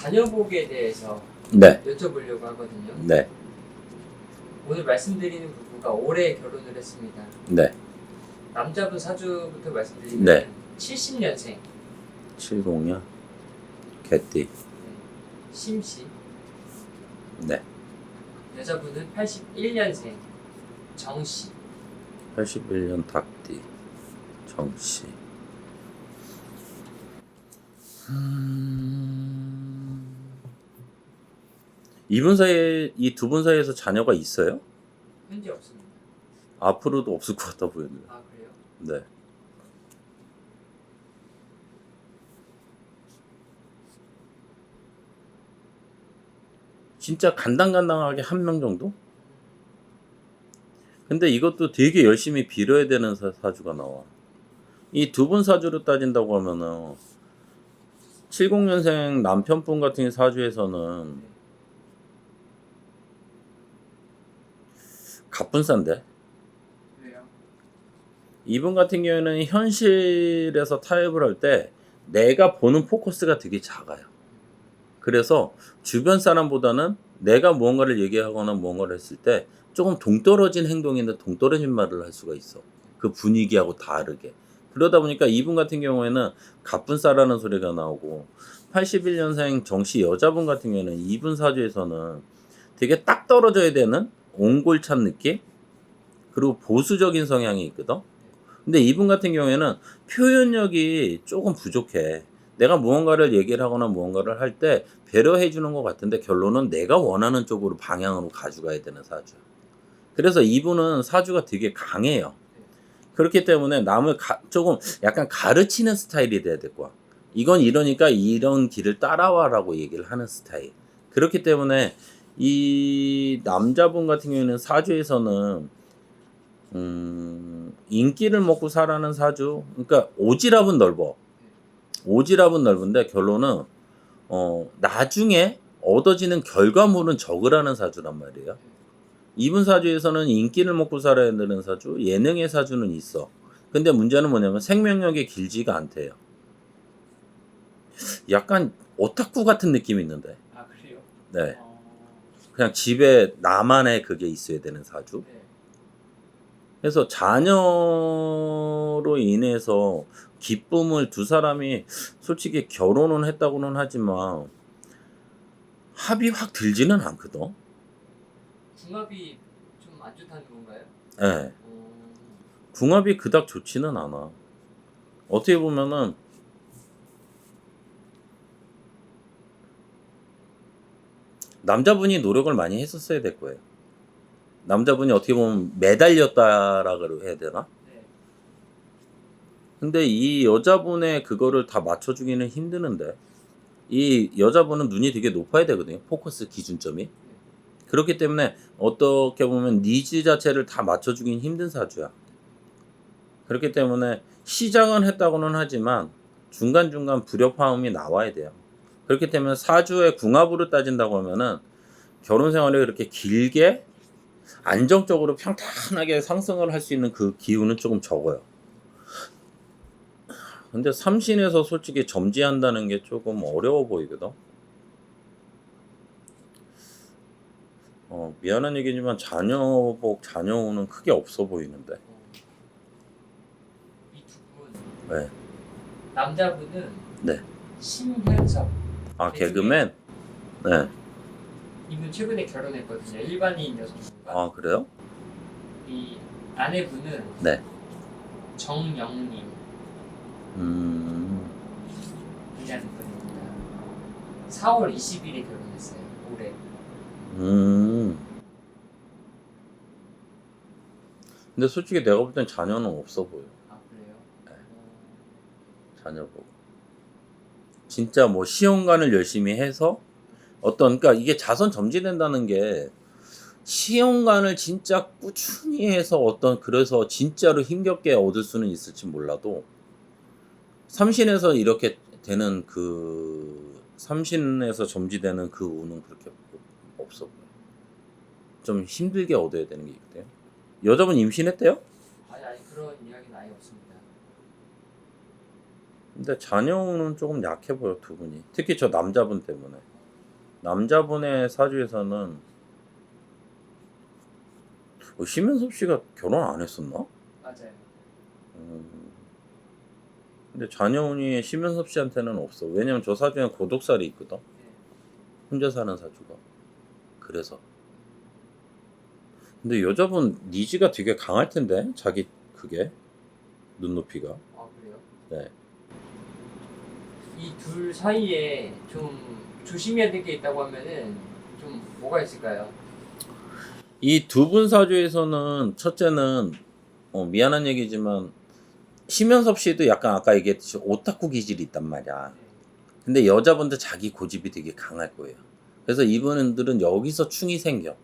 자녀복에 대해서 네, 여쭤보려고 하거든요. 네, 오늘 말씀드리는 부부가 올해 결혼을 했습니다. 네. 남자분 사주부터 말씀드리면 네. 70년생 70년 개띠. 심씨, 네, 여자분은 81년생 정씨. 81년 닭띠. 정씨. 음... 이분 사이에 이두 분 사이에서 자녀가 있어요? 현재 없습니다. 앞으로도 없을 것 같아 보이는데. 아 그래요? 네. 진짜 간당간당하게 한 명 정도? 근데 이것도 되게 열심히 빌어야 되는 사, 사주가 나와. 이 두 분 사주로 따진다고 하면은 70년생 남편분 같은 사주에서는 갑분싼데 그래요. 이분 같은 경우에는 현실에서 타협을 할 때 내가 보는 포커스가 되게 작아요. 그래서 주변 사람보다는 내가 무언가를 얘기하거나 무언가를 했을 때 조금 동떨어진 행동인데 동떨어진 말을 할 수가 있어. 그 분위기하고 다르게. 그러다 보니까 이분 같은 경우에는 가뿐싸라는 소리가 나오고 81년생 정씨 여자분 같은 경우에는 이분 사주에서는 되게 딱 떨어져야 되는 옹골찬 느낌? 그리고 보수적인 성향이 있거든. 근데 이분 같은 경우에는 표현력이 조금 부족해. 내가 무언가를 얘기를 하거나 무언가를 할 때 배려해 주는 것 같은데 결론은 내가 원하는 쪽으로 방향으로 가져가야 되는 사주야. 그래서 이분은 사주가 되게 강해요. 그렇기 때문에 남을 가- 조금 약간 가르치는 스타일이 돼야 될 거야. 이건 이러니까 이런 길을 따라와라고 얘기를 하는 스타일. 그렇기 때문에 이 남자분 같은 경우에는 사주에서는 음, 인기를 먹고 살아는 사주. 그러니까 오지랖은 넓어. 오지랖은 넓은데 결론은 어, 나중에 얻어지는 결과물은 적으라는 사주란 말이에요. 이분 사주에서는 인기를 먹고 살아야 되는 사주, 예능의 사주는 있어. 근데 문제는 뭐냐면 생명력이 길지가 않대요. 약간 오타쿠 같은 느낌이 있는데. 아 그래요? 네. 어, 그냥 집에 나만의 그게 있어야 되는 사주. 네. 그래서 자녀로 인해서 기쁨을 두 사람이 솔직히 결혼은 했다고는 하지만 합이 확 들지는 않거든. 궁합이 좀 안 좋다는 건가요? 예. 어, 궁합이 그닥 좋지는 않아. 어떻게 보면은 남자분이 노력을 많이 했었어야 될 거예요. 남자분이 어떻게 보면 매달렸다라고 해야 되나? 네. 근데 이 여자분의 그거를 다 맞춰주기는 힘드는데 이 여자분은 눈이 되게 높아야 되거든요. 포커스 기준점이. 그렇기 때문에 어떻게 보면 니즈 자체를 다 맞춰주긴 힘든 사주야. 그렇기 때문에 시작은 했다고는 하지만 중간중간 불협화음이 나와야 돼요. 그렇기 때문에 사주의 궁합으로 따진다고 하면은 결혼 생활이 그렇게 길게 안정적으로 평탄하게 상승을 할 수 있는 그 기운은 조금 적어요. 근데 삼신에서 솔직히 점지한다는 게 조금 어려워 보이거든. 어, 미안한 얘기지만 자녀복, 자녀운은 크게 없어 보이는데. 이 두 분. 네. 남자분은 네. 신현석. 아, 개그맨? 네. 이분 최근에 결혼했거든요. 일반인 여성분과. 아, 그래요? 이 아내분은 네. 정영님. 음, 이라는 분입니다. 4월 20일에 결혼했어요. 올해. 음. 근데 솔직히 내가 볼 땐 자녀는 없어 보여. 아 그래요? 네. 어, 자녀복. 진짜 뭐 시험관을 열심히 해서 어떤 그러니까 이게 자선 점지된다는 게 시험관을 진짜 꾸준히 해서 어떤 그래서 진짜로 힘겹게 얻을 수는 있을지 몰라도 삼신에서 이렇게 되는 그 삼신에서 점지되는 그 운은 그렇게 없어. 좀 힘들게 얻어야 되는 게 있대요. 여자분 임신했대요? 아니 아니 그런 이야기는 아예 없습니다. 근데 자녀운은 조금 약해 보여 두 분이. 특히 저 남자분 때문에. 남자분의 사주에서는 어, 심현섭 씨가 결혼 안 했었나? 맞아요. 음. 근데 자녀운이 심현섭 씨한테는 없어. 왜냐면 저 사주에 고독살이 있거든. 네. 혼자 사는 사주가. 그래서. 근데 여자분 니즈가 되게 강할 텐데 자기 그게 눈높이가. 아 그래요? 네. 이 둘 사이에 좀 조심해야 될 게 있다고 하면은 좀 뭐가 있을까요? 이 두 분 사주에서는 첫째는 어, 미안한 얘기지만 심현섭 씨도 약간 아까 얘기했듯이 오타쿠 기질이 있단 말이야. 근데 여자분들 자기 고집이 되게 강할 거예요. 그래서 이분들은 여기서 충이 생겨.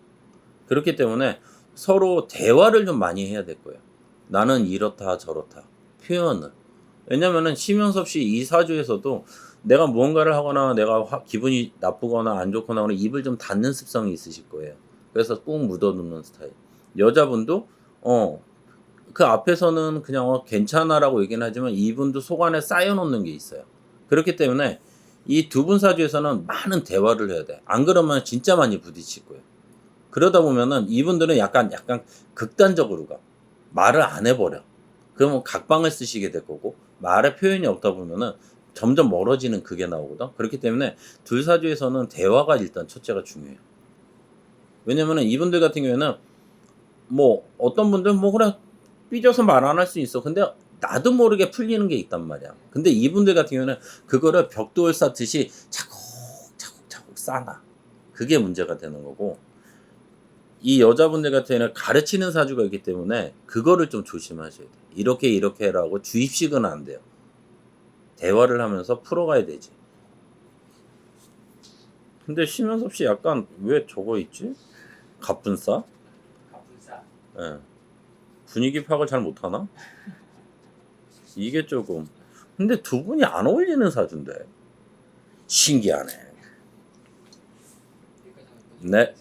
그렇기 때문에 서로 대화를 좀 많이 해야 될 거예요. 나는 이렇다 저렇다 표현을. 왜냐면은 심현섭 씨 이 사주에서도 내가 무언가를 하거나 내가 화- 기분이 나쁘거나 안 좋거나 하면 입을 좀 닫는 습성이 있으실 거예요. 그래서 꾹 묻어두는 스타일. 여자분도 어 그 앞에서는 그냥 어, 괜찮아라고 얘기는 하지만 이분도 속 안에 쌓여놓는 게 있어요. 그렇기 때문에 이 두 분 사주에서는 많은 대화를 해야 돼. 안 그러면 진짜 많이 부딪힐 거예요. 그러다 보면은 이분들은 약간 약간 극단적으로 가. 말을 안 해버려. 그러면 각방을 쓰시게 될 거고 말의 표현이 없다 보면은 점점 멀어지는 그게 나오거든. 그렇기 때문에 둘 사주에서는 대화가 일단 첫째가 중요해요. 왜냐면은 이분들 같은 경우에는 뭐 어떤 분들은 뭐 그래 삐져서 말 안 할 수 있어. 근데 나도 모르게 풀리는 게 있단 말이야. 근데 이분들 같은 경우에는 그거를 벽돌 쌓듯이 차곡차곡차곡 쌓아. 그게 문제가 되는 거고 이 여자분들 같은 경우는 가르치는 사주가 있기 때문에 그거를 좀 조심하셔야 돼. 이렇게 이렇게 해라고 주입식은 안 돼요. 대화를 하면서 풀어가야 되지. 근데 심현섭 씨 약간 왜 저거 있지? 갑분싸? 갑분싸. 예. 분위기 파악을 잘 못하나? 이게 조금. 근데 두 분이 안 어울리는 사주인데. 신기하네. 또 네.